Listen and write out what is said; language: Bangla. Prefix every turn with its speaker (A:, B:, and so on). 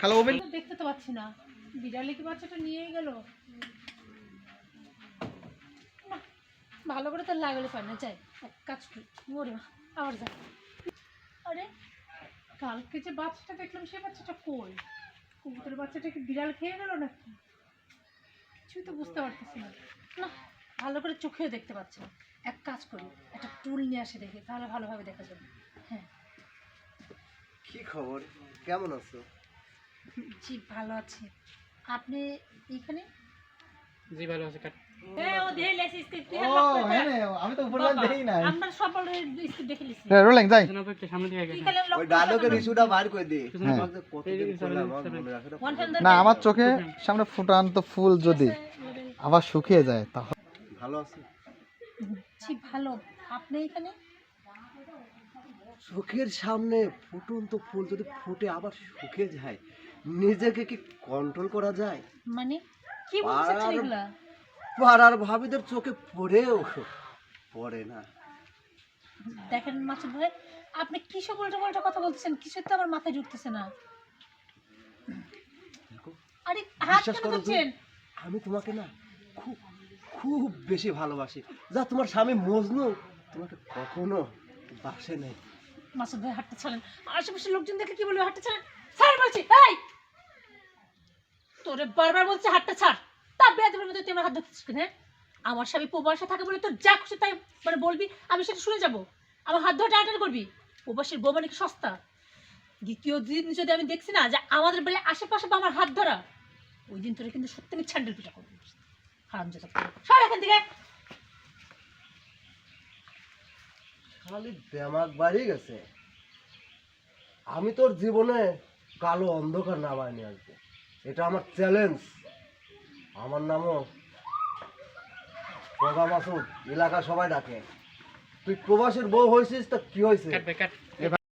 A: খালো
B: দেখতে তো পাচ্ছি না। বিড়ালে কি বাচ্চাটা নিয়েই গেল? ভালো করে তো লাগালে পারে না যাই এক কাজ করি। ওরে মা, আবার যাই আরে কালকে যে বাচ্চাটা দেখলাম সে বাচ্চাটা কই? কবুতরের বাচ্চাটা কি বিড়াল খেয়ে গেল নাকি? কিছুই তো বুঝতে পারতেছি না। না ভালো করে চোখেও দেখতে পাচ্ছি না। এক কাজ করি একটা টুল নিয়ে আসে দেখি তাহলে ভালোভাবে দেখা যাবে। হ্যাঁ।
C: কি খবর? কেমন আছো?
B: জি ভালো আছি। আপনি এইখানে
D: জি ভালো আছে কাট।
B: ও দেখে লেছি স্ক্রিপ্ট।
A: ও রে, আমি তো উপরে দেই নাই।
B: আমরা সকালে স্ক্রিপ্ট দেখে লিছি
A: রোলিং যাই।
D: শোনা একটু সামনে থেকে গেছে।
C: ওই ডায়লগের ইস্যুটা বার করে দি। আমাকে কতদিন করলাম আমার না।
A: আমার চোখে সামনে ফুটান্ত ফুল যদি। আবার শুকিয়ে যায় তাহলে।
C: ভালো আছো?
B: জি ভালো। আপনি এখানে?
C: চোখের সামনে ফুটন্ত ফুল যদি ফুটে আবার শুকিয়ে যায় নিজেকে কি কন্ট্রোল করা যায়?
B: মানে কি বলছেন
C: আর-
B: এগুলা?
C: পাড়ার ভাবিদের চোখে পড়েও পড়ে না।
B: দেখেন মাসুদ ভাই আপনি কি সব উল্টো পাল্টা কথা বলছেন কিছু তো আমার মাথায় ঢুকতেছে না। আরে হাত কেন
C: করো
B: ধরছেন?
C: আমি তোমাকে না খুব খুব বেশি ভালোবাসি। যা তোমার স্বামী মজনু তোমাকে কখনো বাসে নেই।
B: মাসুদ ভাই হাতটা ছাড়েন। আশেপাশে লোকজন কি বলবে হাতটা ছাড়েন? ছাড় বলছি, এই! তোরে বারবার বলছে হাতটা ছাড়। তা মধ্যে তুই আমার হাত হ্যাঁ? আমার স্বামী প্রবাসে থাকে বলে তোর যা খুশি তাই মানে বলবি, আমি সেটা শুনে যাব। আমার হাত ধরে টানাটানি করবি। প্রবাসীর বউ মানে সস্তা? দ্বিতীয় দিন যদি আমি দেখছি না যে আমাদের বেলা আশেপাশে বা আমার হাত ধরা, ওই দিন তোরে কিন্তু সত্যি আমি ছ্যান্ডেল পিঠা করব হারাম সর এখান থেকে।
C: খালি ব্যামাক বাড়িয়ে গেছে। আমি তোর জীবনে কালো অন্ধকার নামায় নিয়ে আসব। এটা আমার চ্যালেঞ্জ আমার নামও প্রভা মাসুদ, এলাকা সবাই ডাকে। তুই প্রবাসের বউ হয়েছিস, তা কি হয়েছে?